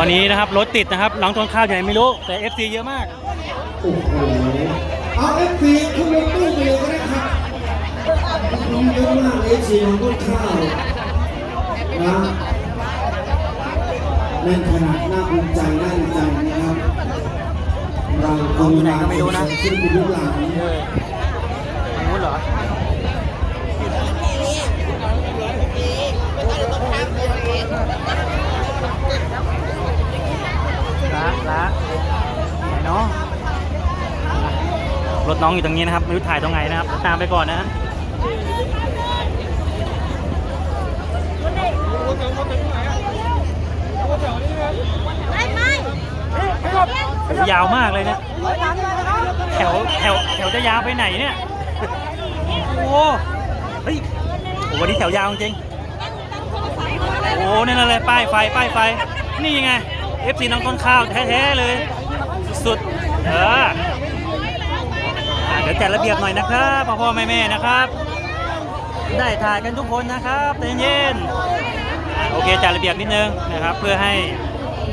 ตอนนี้นะครับรถติดนะครับน้องต้นข้าวอยู่ไหนไม่รู้ แต่ FC เยอะมาก โอ้โหเอาเอฟซีขึ้นรถตู้ไปเลยก็ได้ครับมีเยอะมากเอฟซีของต้นข้าวนะแน่นขนาดน่าภูมิใจน่าดีใจนะครับ เรากำลังไม่รู้นะ ขึ้นไปดูหลังนู้นเหรอ ละไหนเนาะรถน้องอยู่ตรงนี้นะครับ ไม่รู้ถ่ายตรงไหนนะครับ ตามไปก่อนนะฮะยาวมากเลยเนี่ยแถวแถวแถวจะยาวไปไหนเนี่ยโอ้เฮ้ยโอ้วันนี้แถวยาวจริงโอ้นี่นเลยป้ายไฟป้ายไฟนี่ไง FC น้องต้นข้าวแท้ๆเลย สุดๆเอออะเดี๋ยวจัดระเบียบหน่อยนะครับพ่อพ่อแม่แม่นะครับ ได้ถ่ายกันทุกคนนะครับใจเย็นอะโอเคจัดระเบียบนิดนึงนะครับ เพื่อให้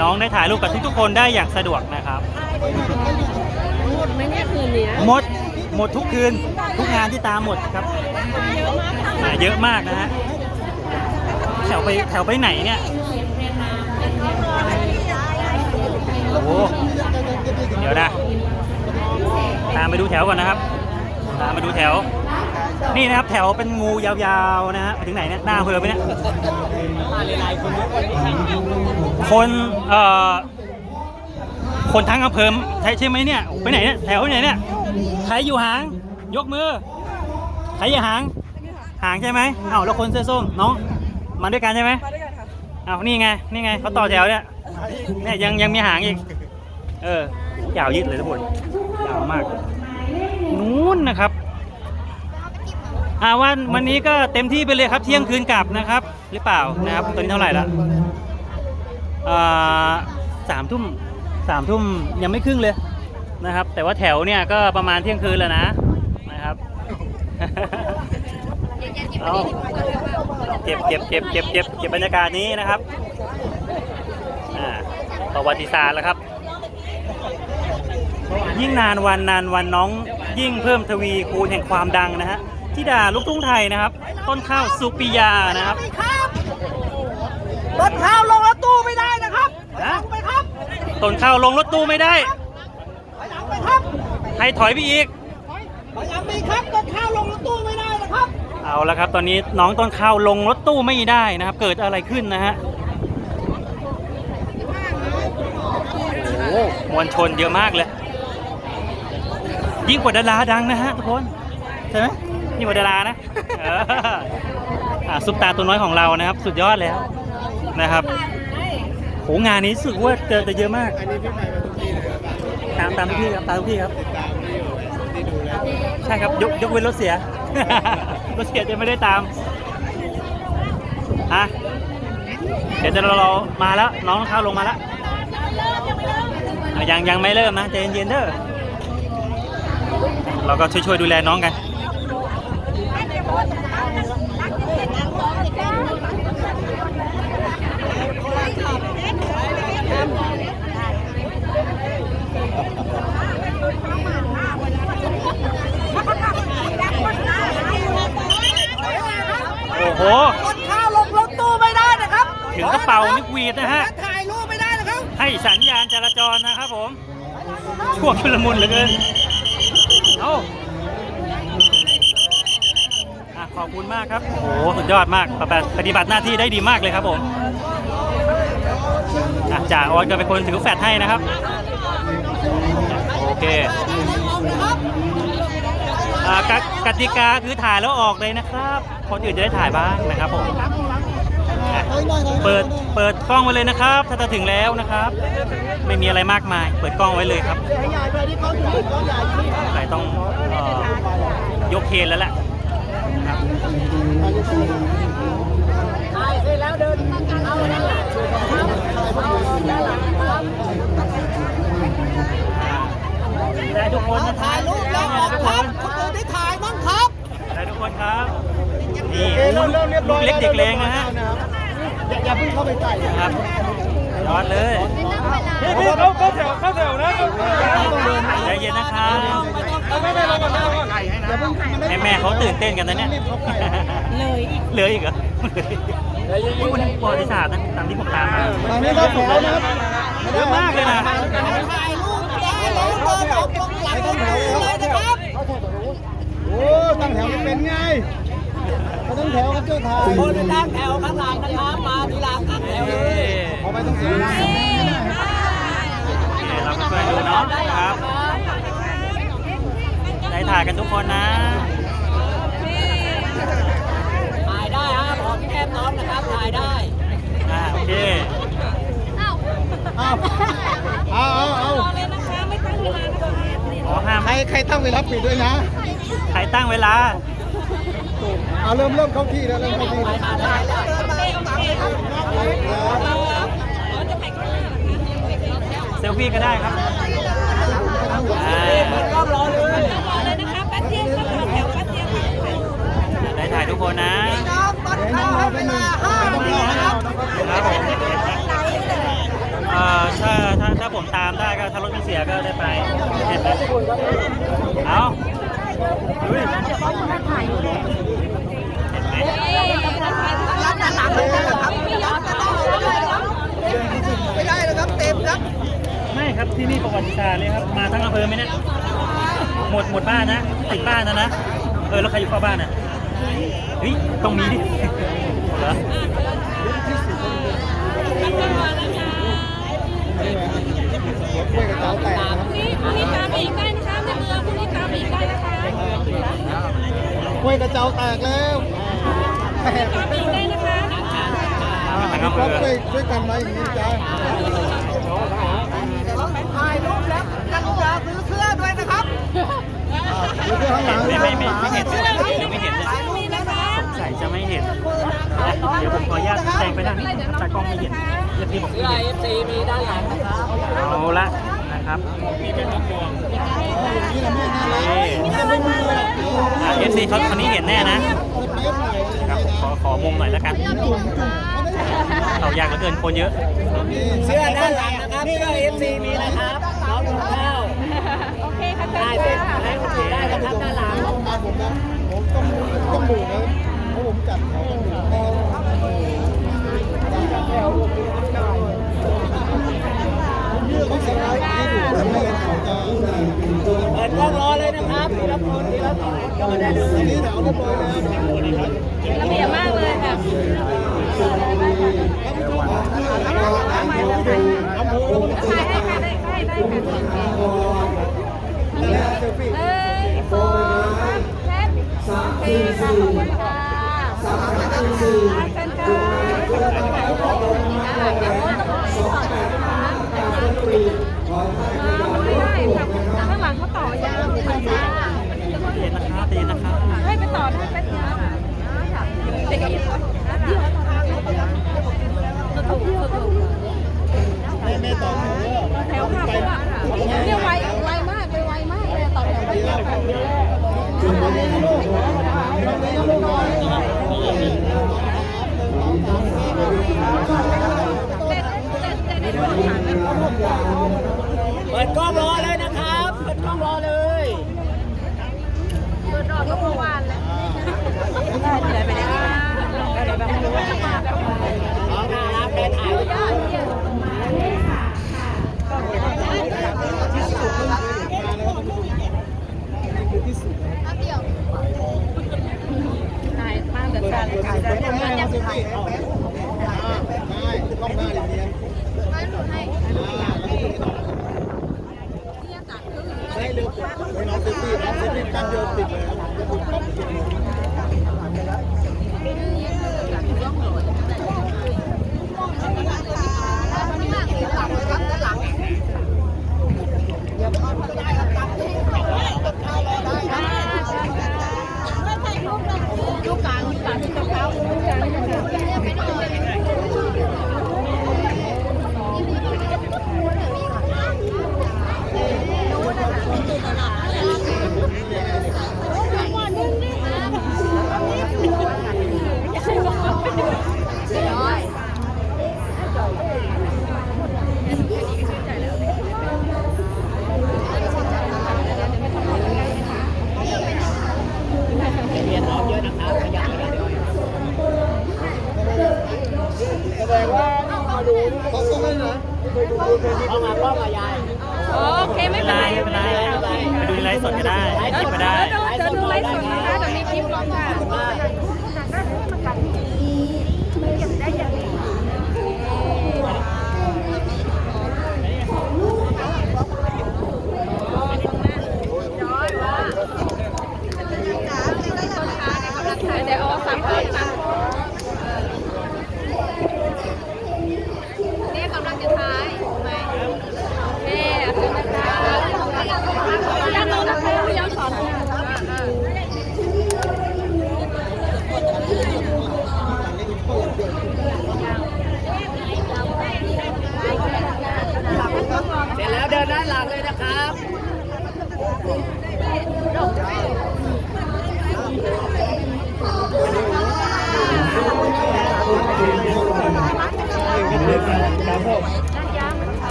น้องได้ถ่ายรูปกับทุกๆคนได้อย่างสะดวกนะครับ หมดไหมเนี่ยคืนเนี้ยหมดหมดทุกคืนทุกงานที่ตามหมดครับเยอะมากค่ะอ่าเยอะมากนะฮะแถวไปแถวไปไหนเนี่ย โห เดี๋ยวนะ ตามไปดูแถวก่อนนะครับ ตามมาดูแถว นี่นะครับแถวเป็นงูยาวๆนะฮะไปถึงไหนเนี่ยหน้าอำเพอไปเนี่ย คนเอ่อคนทั้งอำเภอใช่ใช่ไหมเนี่ย ไปไหนเนี่ยแถวไปไหนเนี่ย ใครอยู่หาง ยกมือ ใครอยู่หาง หางใช่ไหมเอ้าแล้วคนเสื้อส้มน้องมาด้วยกันใช่ไหมมาด้วยกัน เอ้านี่ไง นี่ไงเขาต่อแถวเนี่ยเนี่ยยังยังมีหางอีก เออ ยาวยืดเลยทุกคน ยาวมาก นู้นนะครับอ่าวันวันนี้ก็เต็มที่ไปเลยครับ เที่ยงคืนกลับนะครับ หรือเปล่านะครับ ตอนนี้เท่าไหร่ละอ่าสามทุ่มสามทุ่มยังไม่ครึ่งเลยนะครับ แต่ว่าแถวเนี่ยก็ประมาณเที่ยงคืนแล้วนะนะครับ เอาเก็บเก็บเก็บเก็บเก็บเก็บบรรยากาศนี้นะครับอ่าประวัติศาสตร์แล้วครับ ยิ่งนานวันนานวันน้องยิ่งเพิ่มทวีคูณแห่งความดังนะฮะที่ด่าลูกทุ่งไทยนะครับ ต้นข้าวสุปิยานะครับรถข้าวลงรถตู้ไม่ได้นะครับนะไปครับต้นข้าวลงรถตู้ไม่ได้ไปหลังไปครับให้ถอยไปอีกไปหลังไปครับรถข้าวลงรถตู้ไม่ได้นะครับ เอาละครับ ตอนนี้น้องต้นข้าวลงรถตู้ไม่ได้นะครับ เกิดอะไรขึ้นนะฮะโอ้มวลชนเยอะมากเลย ยิ่งกว่าดาราดังนะฮะทุกคนใช่ไหมยิ่งกว่าดารานะอออะซุปตาตัวน้อยของเรานะครับ สุดยอดแล้วนะครับโหงานนี้รู้สึกว่าเจอแต่เยอะมาก ตามตามทุกที่ครับตามทุกที่ครับ ใช่ครับยกยกเว้นรถเสีย ก็เสียจะไม่ได้ตามฮะเดี๋ยวจะเรามาแล้ว น้องข้าวลงมาแล้วยังยังไม่เริ่มนะใจเย็นๆเด้อเราก็ช่วยๆดูแลน้องกัน โอ้โหรถข้าวลงรถตู้ไม่ได้นะครับถึงกระเป๋านิกวีดนะฮะและถ่ายรูปไม่ได้นะครับ ให้สัญญาณจราจรนะครับผม ช่วงชุลมุนเหลือเกิน เอาอะขอบคุณมากครับ โอ้โห สุดยอดมาก ปฏิบัติปฏิบัติหน้าที่ได้ดีมากเลยครับผมอะจ่าออนก็เป็นคนถือแฟลชให้นะครับ โอเคอ่ากติกติกาคือถ่ายแล้วออกเลยนะครับ คนอื่นจะได้ถ่ายบ้างนะครับผมอะเปิดเปิดกล้องไว้เลยนะครับ ถ้าจะถึงแล้วนะครับ ไม่มีอะไรมากมาย เปิดกล้องไว้เลยครับใครต้องเอ่อยกเคนแล้วแหละนะครับได้ทุกคนนะคถ่ายรูปแล้วออกทุกคครับนคนอื่นได้ถ่ายบ้างครับ ได้ทุกคนครับ นี่ลูกลูกเล็กเด็กแรงนะฮะอย่าอย่าเพิ่งเข้าไปใกล้นะครับเยอดเลยพี่พี่เขาเขาแถวเขาแถวนะใจเย็นนะครับแม่แม่ๆเขาตื่นเต้นกันนะเนี่ยเลยอีกเหลืออีกเหรออุ๊ยวันนี้ประวัติศาสตร์นะตามที่ผมตามมาตอนนี้เขาแถวนะครับเยอะมากเลยนะถ่ายรูปแย่แล้วเดินออกตรงหลังเลยนะครับโอ้ตั้งแถวไม่เป็นไง เขาต้องแถวครับเจ้าทายคนตั้งแถวข้างหลังนะครับมาทีหลังตั้งแถวเลยเอาไปต้องเสียเวลาเราก็ช่วยดูเนาะนะครับได้ถ่ายกันทุกคนนะถ่ายได้ครับขอแก้มน้องนะครับถ่ายได้อ่าโอเคเอาเอาเอาเอาเลยนะคะไม่ตั้งเวลานะคะขอห้ามใครใครตั้งเวลาปิดด้วยนะ ใครตั้งเวลา เอาเริ่มเริ่มเข้าที่แล้วเริ่มเข้าที่แล้วโอเคโอเคครับเราจะถ่ายข้างหน้านะคะเซลฟี่ก็ได้ครับอ่าก็รอเลยรอเลยนะคะแป๊บเดียวค่ะแถวแป๊บเดียวค่ะได้ถ่ายทุกคนนะต้นข้าวให้เวลา5นาทีนะครับครับผมเอ่อถ้าถ้าถ้าผมตามได้ก็ถ้ารถไม่เสียก็ได้ไปเห็นไหมเอาลุยเห็นไหม รับด้านหลังเลยนะครับไม่ยอมจะต้องเลยครับ ไม่ได้แล้วครับเต็มครับ ไม่ครับ ที่นี่ประวัติศาสตร์เลยครับ มาทั้งอำเภอไหมเนี่ย หมดหมดบ้านนะ ติดบ้านนะนะ เออ แล้วใครอยู่เฝ้าบ้านอะเฮ้ยตรงนี้ดิเหรอกล้วยกระเจ้าแตกนะครับนี่พรุ่งนี้ตามไปอีกได้นะคะในเมืองพรุ่งนี้ตามไปอีกได้นะคะกล้วยกระเจ้าแตกแล้วแตกตามไปอีกได้นะคะ ทั้งอำเภก็อช่วยช่วยกันไว้อย่างนี้จ้าถ่ายรูปแล้วกันอย่าซื้อเสื้อด้วยนะครับซื้อเสื้อข้างหลังไม่ไม่ไม่ไม่เห็นเลยไม่เห็นเลยนี่นะคะใส่จะไม่เห็น เดี๋ยวผมขออนุญาตแซงไปทางนี้ตากล้องไม่เห็นเดี๋ยวพี่บอกไม่เห็นซีมีด้านหลังนะครับเอาละนะครับนี่แหละแม่น่ารักเอฟซีเขาคนนี้เห็นแน่นะเปี๊ยบหน่อยครับขอขอมุมหน่อยแล้วกันเขายากเหลือเกินคนเยอะ เสื้อด้านหลังนะครับเสื้อ FC มีนะครับ ได้เป็นค่ะได้คนได้นะครับด้านหลังมาผมนะผมต้องต้องดูนะเพราะผมจัดเขาต้องดูไม่งั้นแถวเขาเสียร้ายที่ดูแต่ไม่งั้นเขาจะเปิดกล้องรอเลยนะครับทีละคนทีละคนก็ได้เลยนี่แถวเรียบร้อยแล้วระเบียบมากเลยค่ะอำเภอถ่ายให้ค่ะได้ได้ได้ค่ะเซละเอ้ยโฟมแซ่บโอเคค่ะขอบคุณค่ะเชิญค่ะไม่ได้ค่ะข้างหลังเขาต่อยาวค่ะจ้าเย็นนะครับเย็นนะครับให้ไปต่อได้แป๊บเดียวค่ะเด็กอีกเดี๋ยวไม่ไม่ต่อแถวแถวค่ะเพราะว่าเนี่ยไว เดียวค่ะเปิดกล้องรอเลยนะครับ เปิดกล้องรอเลย เปิดรอบก็เมื่อวานแล้วได้เหนื่อยไปได้ได้แบบไม่รู้ว่าจะมาแบบไหนเอาน่ารักได้ถ่ายยอด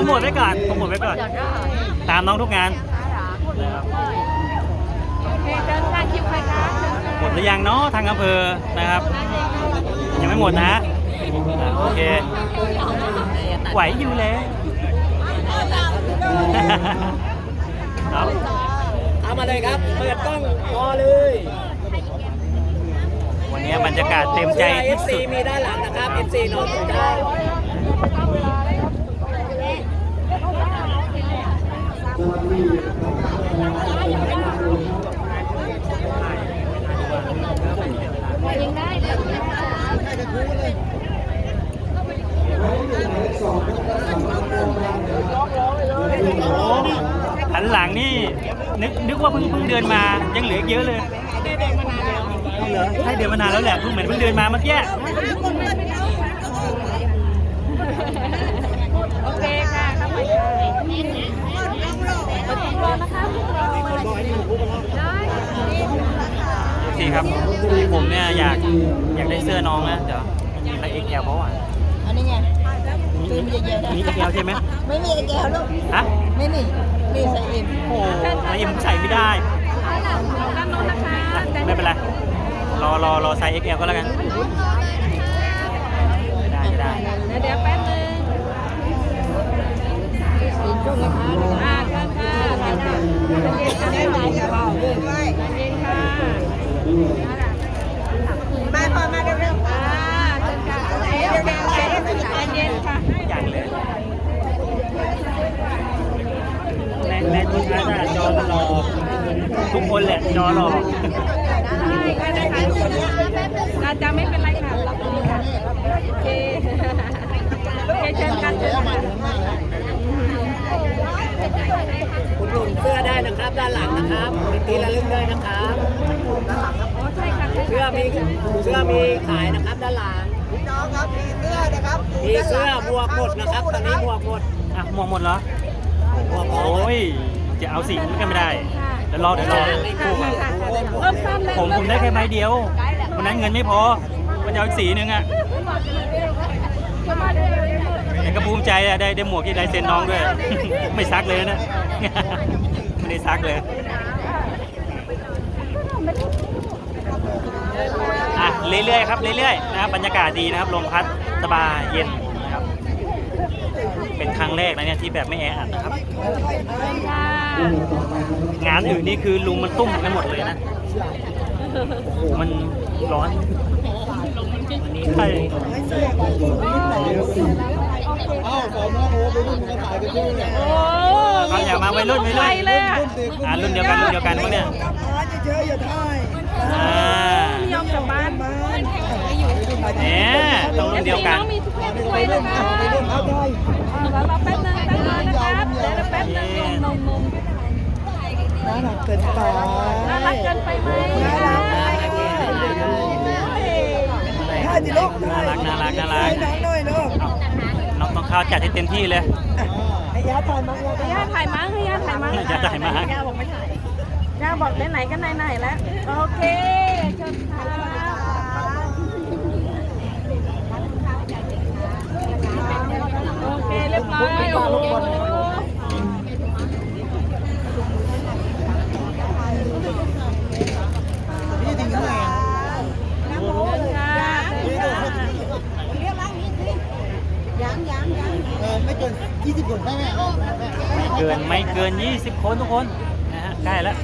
รโมทไว้ก่อนโปรโมทไว้ก่อน ตามน้องทุกงานโอเคเดินทางคิวใครคะหมดหรือยังเนาะทางอำเภอนะครับ ยังไม่หมดนะ โอเค ไหวอยู่แล้วครับเอามาเลยครับเปิดกล้องรอเลยวันนี้บรรยากาศเต็มใจที่สุดมีด้านหลังนะครับเอฟซีน้องสุดใจ ยังได้เลยหันหลังนี่นึกนึกว่าเพิ่งเพิ่งเดินมายังเหลืออีกเยอะเลยเอาเหรอใช่เดินมานานแล้วแหละเพิ่งเหมือนเพิ่งเดินมาเมื่อกี้ โอเคค่ะเข้าไปค่ะประตูรอนะคะรอได้ สิครับผมเนี่ยอยากอยากได้เสื้อน้องนะเดี๋ยวมีไซส์ XL เพราะว่าอันนี้ไงซื้อมีเยอะๆนะมี XL ใช่ไหมไม่มีไอ้แก้วลูกฮะไม่มีมีใส่เอ็มโอ้ไซส์ M ใส่ไม่ได้ด้านโน้นนะคะอะไม่เป็นไรรอรอรอไซส์ XL ก็แล้วกันได้ได้เดี๋ยวเดี๋ยวแป๊บนึงอ่าเชิญค่ะเชิญค่ะเย็นค่ะเย็นค่ะเย็นค่ะ มาพอมาเร็วอ่าเชิญค่ะเย็นค่ะเย็นค่ะอย่างเลยแรงแรงทุกท่านอะจอมันรอทุกคนแหละจอรอะอาจะไม่เป็นไรค่ะรับเลยค่ะโอเคโอเคเชิญกันเชิญค่ะ คุณหนุนเสื้อได้นะครับ ด้านหลังนะครับมีทีละลึกด้วยนะครับโอ้ใช่ค่ะใช่เสื้อค่ะมีเสื้อมีขายนะครับด้านหลังๆน้องครับมีเสื้อนะครับมีเสื้อหมวกหมดนะครับตอนนี้หมวกหมดอะหมดหมดเหรอหมวกหมโอด้ยจะเอาสีนี้กันไม่ได้เดี๋ยวรอเดี๋ยวรอค่ะค่ะค่ะเพิ่มซ้ำเลยผมผมได้แค่ใบเดียววันนั้นเงินไม่พอมันจะเอาอีกสีหนึ่งอะแต่ก็ ภูมิใจอะได้ได้หมวกที่ได้เซ็นน้องด้วย ไม่ซักเลยนะ ไม่ได้ซักเลยอะเรื่อยๆครับเรื่อยๆนะครับบรรยากาศดีนะครับลมพัดสบายเย็นนะครับ เป็นครั้งแรกนะเนี่ยที่แบบไม่แออัดนะครับ งานอื่นนี่คือลุงมันตุ้มกันหมดเลยนะมันร้อน ใช่เอ้าสองน้องโอ้ไปรุ่นเขาถ่ายกันเยอะเลยโอ้เขาอยากมาวัยรุ่นวัยไปรุ่นเลยอะอ่ารุ่นเดียวกันรุ่นเดียวกันพวกเนี้ยเฉยๆอย่าถ่ายอ่าไม่ยอมกลับบ้านเนี่ยต้องรุ่นเดียวกันมีทุกเพศทุกวัยนะคะเอาถ่ายเราเราแป๊บนึงแป๊บนึงนะครับเดี๋ยวเราแป๊บนึงนมนมน่ารักเกินไปน่ารักเกินไปไหมถ่าย สิลูกน่ารักน่ารักน่ารัก ให้น้องหน่อยลูกน้องต้องข้าวจัดให้เต็มที่เลยให้ย่าถ่ายมั้งยาถ่ย่าถ่ายมั้งให้ย่าถ่ายมั้งจะถ่ายมาย่าบอกไม่ถ่ายย่าบอกไหนไหนก็ไหนไหนแล้วโอเคเชิญค่ะโอเคเรียบร้อย คนทุกคนนะฮะใกล้แล้ว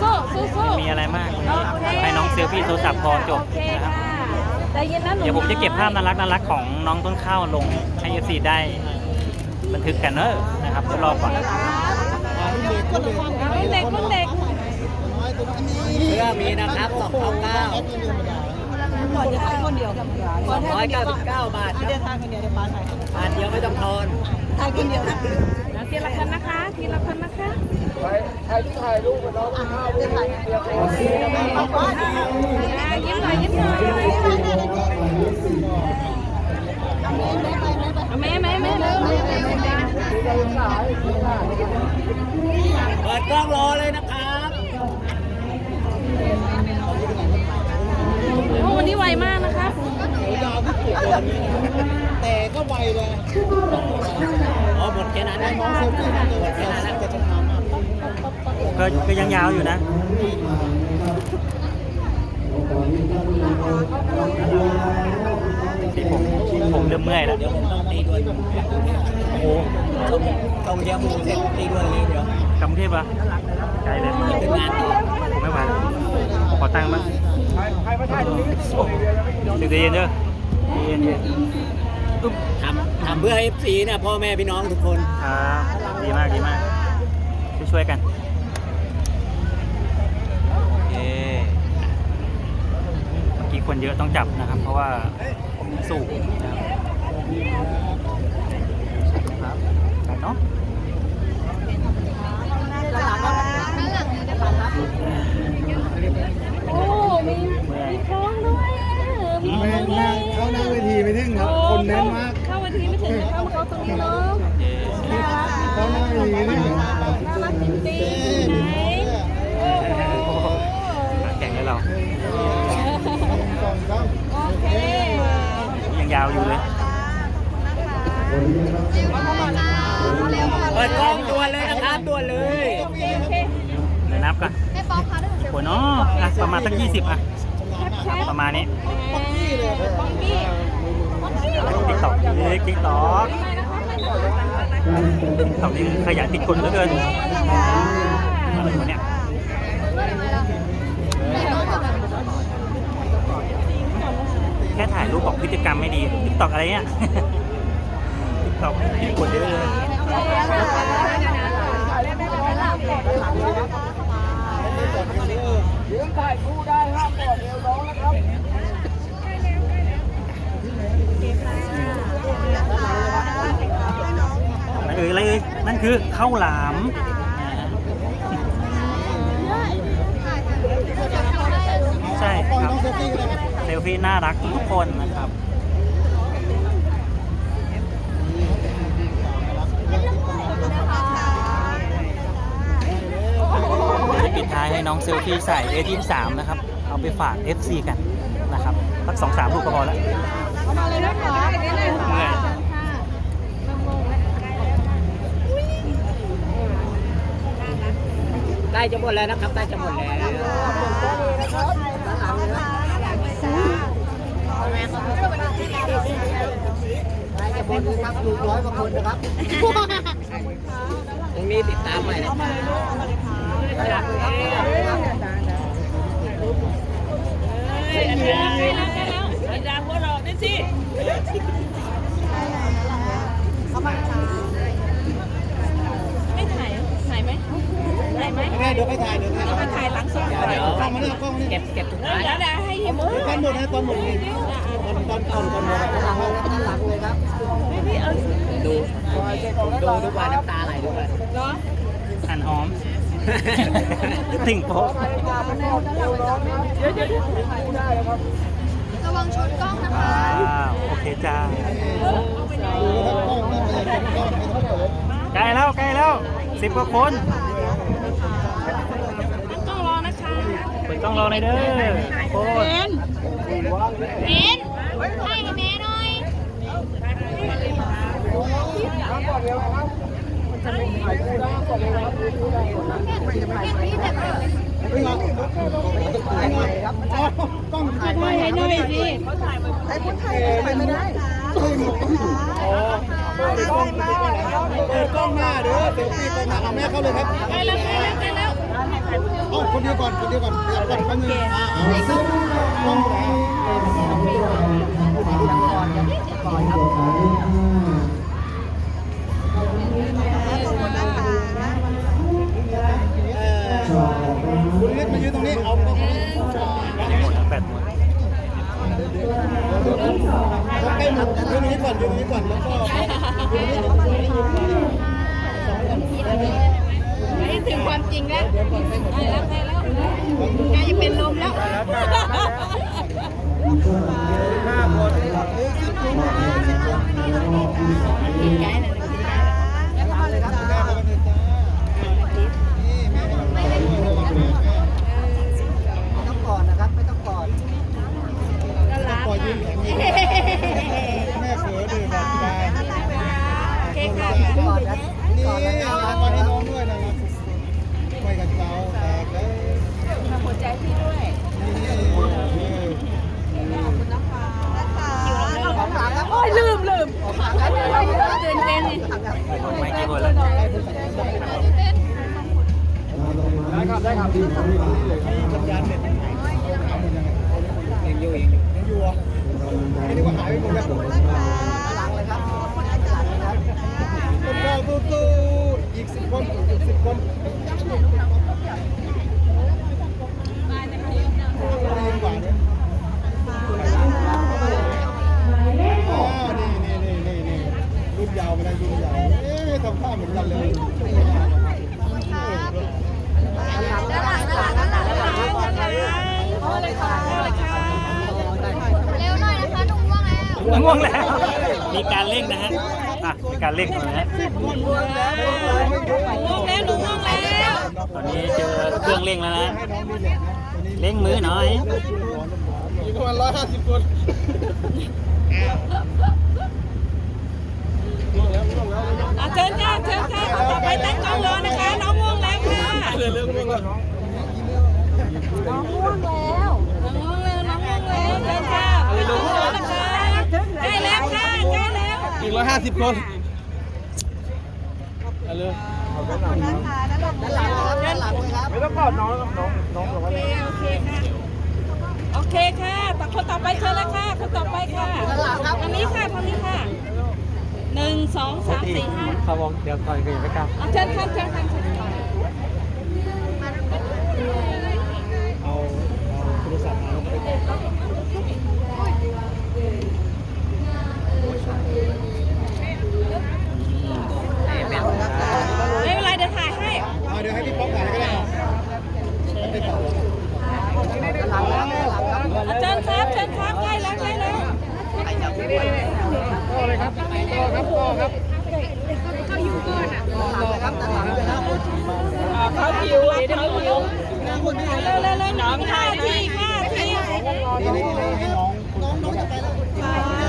สู้สู้สู้ไม่มีอะไรมากวันนี้โอเคให้น้องเซลฟี่โทรศัพท์พอจบโอเคนะครับค่ะใจเย็นนะหนูเดี๋ยวผมจะเก็บภาพน่ารักน่ารักของน้องต้นข้าวลงให้ FC ได้ บันทึกกันเนอะนะครับเดี๋ยวรอก่อนรุ่นเด็กรุ่นเด็กเสื้อมีนะครับสองเก้าเก้าก่อนจะทานคนเดียวก่อนร้อยเก้าสิบเก้าบาทเดี๋ยวทานคนเดียวเดี๋ยวป้าใส่บาทเดียวไม่ต้องทอนทานคนเดียวนะนะทีละคนนะคะทีละคนนะคะ ใครที่ถ่ายรูปกับน้องข้าวเดียวอ่ายิ้มหน่อยยิ้มหน่อย ก็ก็ยังยาวอยู่นะที่ผมผมเริ่มเมื่อยแล้ว เดี๋ยวผมต้องตีด่วนโอ้โหต้องเยี่ยมมูเสร็จตีด่วนเลยเดี๋ยวกรุงเทพปะไกลเลยขึ้นงานต่อไม่ไหวขอตังค์บ้างเดี๋ยวเย็นเด้อเย็นเย็นอุ๊บทำทำเพื่อ FC นะพ่อแม่พี่น้องทุกคนครับดีมากดีมาก ช่วยช่วยๆกันเอ๊เมื่อกี้ คนเยอะต้องจับนะครับ เพราะว่าผมสูงนะครับไปเนาะโอ้ มีมีคล้องด้วยอะมีคล้องด้วยเข้าหน้าเวทีไม่ถึงครับ คนแน่นมาก เข้าวันทีไม่ถึงเข้ามาเขาตรงนี้เนาะเอ๊เข้าหน้าเวทีไม่ถึง น่ารักจริงๆไหนโอ้โห ขาแข่งเลยเรา โอเค ยังยาว อยู่เลยเปิดกล้องด่วนเลยนะครับด่วนเลยโอเคโอเคเดี๋ยวนับกันโอ้เนาะอะประมาณสักยี่สิบอะแคปประมาณนี้ป๊อกกี้เลยป๊อกกี้ป๊อกกี้ติ๊กต็อกเอ้ยติ๊กต็อกไม่นะคะไม่นะคะติ๊กต็อกนี่ขยันติดคนเหลือเกินอะไรวะเนี่ยแค่ ถ่ายรูปบอกพฤติกรรมไม่ดีติ๊กตอกอะไรเนี่ยติ๊กตอกติดคนเยอะเลยอะไรเอ่ยอะไรเอ่ยนั่นคือข้าวหลามใช่ครับ ซลฟี่น่ารักทุกคนนะครับปิดท้ายให้น้องเซลฟี่ใส่ A23 นะครับ เอาไปฝาก FC กันนะครับสักสองสามลูกก็พอแล้วมาเลยนะคะได้เลยค่ะเมื่อยใกล้จะหมดแล้วนะครับใกล้จะหมดแล้ว จะหมดแล้วครับลูกร้อยกว่าคนนะครับตรงนี้ติดตามใหม่นะครับใกล้แล้วใกล้แล้วใกล้แล้วอาจารย์หัวเราได้สิไม่ ถ่ายไหมแม่เดี๋ยวไปถ่ายเดี๋ยวเราไปถ่ายหลังสุดเดี๋ยวเดี๋ยวกล้องมาเนี่ยกล้องมาเนี่ยเก็บเก็บทุกเดี๋ยวท้ายเดี๋ยวให้หิมตอนหมดนะตอนหมดเลยตอนตอนก่อนก่อนหมดหลังเลยหลังเลยครับพี่เอาดูดูทุกวันน้ำตาไหลทุกวันเนาะอันหอม ติ่งโป๊ะระวังชนกล้องนะคะว้าวโอเคจ้าใกล้แล้วใกล้แล้วสิบกว่าคน ต้องรอนะคะเปิดกล้องรอหน่อยเด้อโคตรเบนให้แม่หน่อยกล้องถ่ายถ่ายให้หน่อยสิไอ้คนไทยไปไม่ได้อ๋อ เปิดกล้องเปิดกล้องหน้าเด้อเซลฟี่กล้องหน้าเอาแม่เข้าเลยครับไปแล้วไปแล้วไปแล้วเอาคนเดียวก่อนคนเดียวก่อนเดี๋ยวก่อนแป๊บนึงอ่าเอาซึ่งกล้องไหนเป็นสองตัวก่อนก่อนครับ นนี้เจอเครื่องเร่งแล้วนะให้น้องนี่แหละนะตัวนี้เร่งมือหน่อยมีประมาณร้อยห้าสิบคนอะเชิญค่ะเชิญค่ะต่อไปตั้งกล้องรอนะคะ น้องง่วงแล้วค่ะเรื่องเรื่องเรื่องก่อนน้องน้องง่วงแล้วน้องง่วงแล้วน้องง่วงแล้วเชิญค่ะไปดูรอนะคะใกล้แล้วค่ะใกล้แล้วอีกร้อยห้าสิบคน เอาเลยด้านหลังนะครับด้านหลังเลยครับไม่ต้องกอดน้องน้องน้องบอกโอว่าเคโอเคค่ะโอเคค่ะต่อคนต่อไปเชิญเลยค่ะคนต่อไปค่ะทางนี้ค่ะทางนี้ค่ะหนึ่งสองสามสี่ห้าเขาบอกเดี๋ยวต่อยกันอย่าไปกลับเอาเชิญค่ะเชิญค่ะเชิญค่ะ เอาเอาโทรศัพท์มาแล้วก็ไป ไม่เป็นไรเดี๋ยวถ่ายให้ เอาเดี๋ยวให้พี่ป๊อกถ่ายก็ได้ไปต่อ ด้านหลังแล้วด้านหลังครับ เอาเชิญครับเชิญครับใกล้แล้วใกล้แล้ว ต่อเลยครับต่อครับต่อครับ ด้านหลังเลยครับด้านหลังเลยครับ เขาหิวเขาหิวเร็วเร็วเร็วน้องค่ะทีค่ะที นี่นี่นี่ให้น้องน้องน้องจะไปแล้ว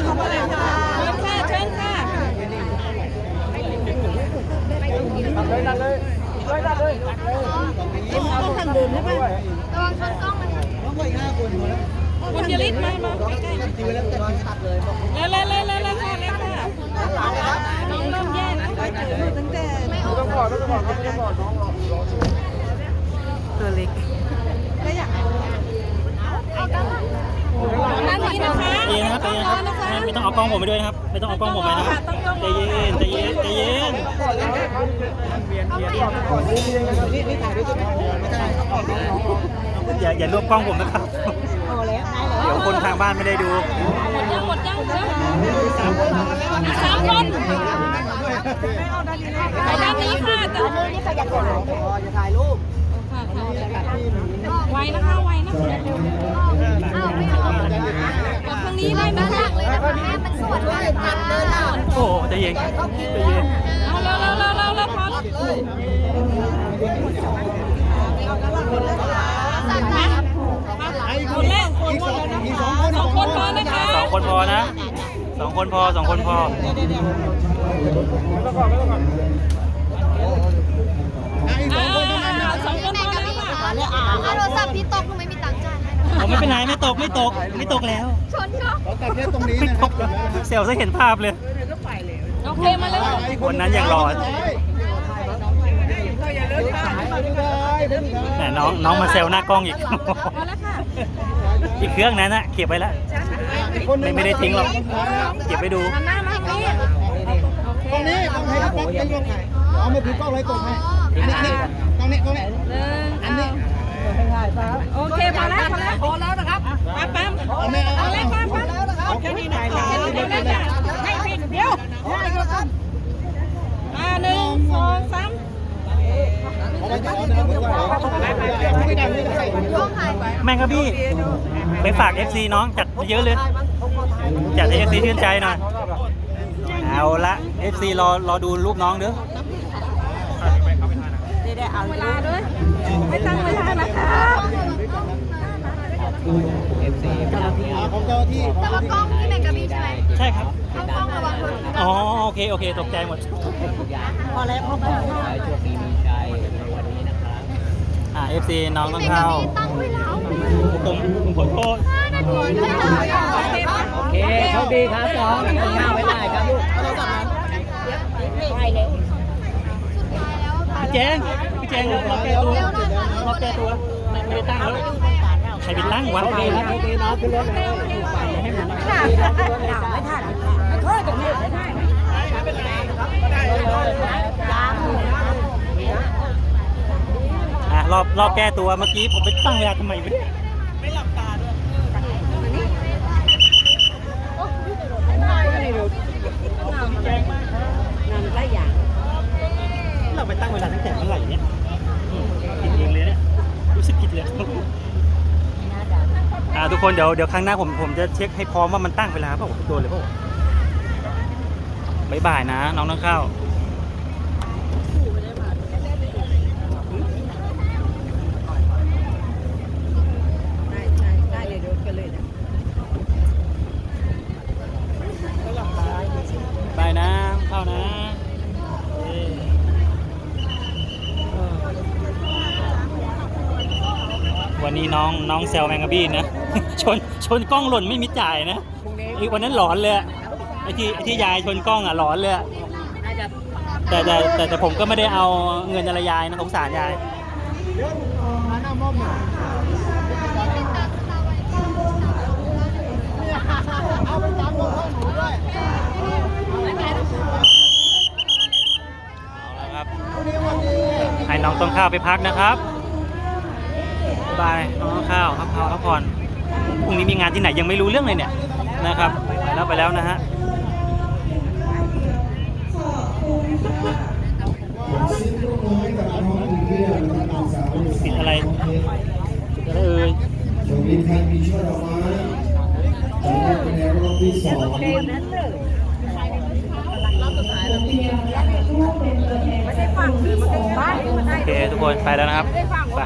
ขอบคุณค่ะ เชิญค่ะเชิญค่ะ ตัดเลยตัดเลยเลยตัดเลย ต้องทำเดินใช่ไหม ระวังชนกล้องนะคะ น้องก็อีกห้าคนอยู่แล้ว คุณยริศมามาใกล้ ตีไปแล้วแต่ ตัดเลยบอก ๆเร็วเร็วเร็วเร็วเร็วค่ะเร็วค่ะ ด้านหลังเลยครับ น้องเริ่มแย่แล้ว ตั้งแต่ ไม่ออก ต้องกอดต้องกอดต้องกอดน้องรอรอ เล็กแล้วอาด้านนี้นะคะตีนะครับเย็นะครับไม่ต้องเอากล้องผมไปด้วยนะครับ ไม่ต้องเอากล้องผมไปนะครับใจเย็นใจเย็นใจเย็นนี่นี่ถ่ายด้วยจุดไม่ได้อย่าอย่ารวบกล้องผมนะครับเดี๋ยวคนทางบ้านไม่ได้ดูหมดยังหมดยังเร็วอีกสามคนไปด้านนี้ค่ะแต่นี่ใครอยากถ่ายพอจะถ่ายรูป ไวนะคะไวนะคะอ้าวไม่ออกกดทางนี้ได้ไหมด้าหคะลังเลยนะคะแม่มันสวนมากค่ะโอ้ใจเย็นครับใจเย็นเอาเร็วเร็วเร็วเร็วเร็วพร้อมสั่นค่ะคนแรกอีกสองคนสองคนพอนะคะสองคนพอนะสองคนพอสองคนพอ ไม่เป็นไรไม่ตกไม่ตกไม่ตกแล้ว ชนก็เราตัดแค่ตรงนี้ไม่นะคตรับกเซลล์จะเห็นภาพเลย โอโอเคมาเลยวันนั้นยังรอมาดูท้ายดูท้ายแต่น้องน้องมาเซลหน้ากล้องอีก มาแล้วค่ะอีกเครื่องนั้นนะเก็บไว้แล้วไม่ไม่ได้ทิ้งหรอกเก็บไว้ดูหันหน้ามาทางนี้โอเคตรงนี้ต้องให้ป๊อกเป็นกล้องถ่ายเอามาถือกล้องไว้กดให้ตรงนี้ตรงนี้หนึ่งอันนี้ โอเคพอแล้วพอแล้วพอแล้วนะครับปั๊มปั๊มเอาเอาเอาเอาเลยปั๊มปั๊มเอาแค่นี้ได้แล้วเดี๋ยวเลยค่ะให้ผิดเดี๋ยวอ่าหนึ่งสองสามเอาไปเอาไปเอาไปไม่ได้ไม่ได้กล้องถ่ายไปแม่งครับพี่ไปฝาก FC น้องจัดเยอะเลย จัดให้ FC ชื่นใจหน่อย เอาละ FC รอรอดูรูปน้องเด้อ เวลาด้วย ไม่ตั้งเวลานะคะเอาของเจ้าที่แต่ว่ากล้องที่แมงกะบี้ใช่ไหมใช่ครับต้องกล้องระวังด้วยอ๋อโอเคโอเคตกใจหมดอ่า FC น้องต้องแมงกะเข้าบี้ตั้งเวลาเอาไปผมผมขอโทษห้านาทีไม่ได้อะโอเคปะโอเคโชคดีครับน้องหน้าไว้ได้ครับลูกสุดท้ายแล้วถ่ายพี่ แจงพี่แจงรอแก้ตัวเร็วหน่อยค่ะรอแก้ตัวไม่ไม่ได้ตั้งแล้วใครไปตั้งวะโชคดีครับโชคดีน้องขึ้นรถเลยให้มันค่ะไม่ทันโทษตรงนี้ได้ไหมอะรอบรอบแก้ตัวเมื่อกี้ผมไปตั้งเวลาทำไมไม่ได้เราไปตั้งเวลาตั้งแต่เมื่อไหร่เนี่ยอืมผิดเองเลยเนี่ย เกผิดเลยอ่าทุกคนเดี๋ยวเดี๋ยวครั้งหน้าผมผมจะเช็คให้พร้อมว่ามันตั้งเวลาเปล่าโดนเลยเปล่าบายบายนะ น้องน้องข้าว นี้น้องน้องเซลแมงกะบี้นะ ชนชนกล้องหล่นไม่มีจ่ายนะไอ้วันนั้นหลอนเลยอะไอ้ที่ไอ้ที่ยายชนกล้องอะหลอนเลยอะแต่แต่แต่แต่ผมก็ไม่ได้เอาเงินอะไรยายนะสงสารยายมาหน้ามอบหน่อยเอาไปตามลงข้างหนูด้วยเอาละครับให้น้องต้นข้าวไปพักนะครับ บายบายน้องต้นข้าวพักผ่อนพักผ่อนพรุ่งนี้มีงานที่ไหนยังไม่รู้เรื่องเลยเนี่ยนะครับ ไปแล้วไปแล้วนะฮะซิปลูกน้อยกับน้องอีกเรื่องนะครันางสาวปิดอะไรปิดอะไรเอ่ยชมวินไทยมีช่อดอกไม้จากนั้นเป็นแนวรอบที่สองโอเคทุกคนไปแล้วนะครับได้ฟังไป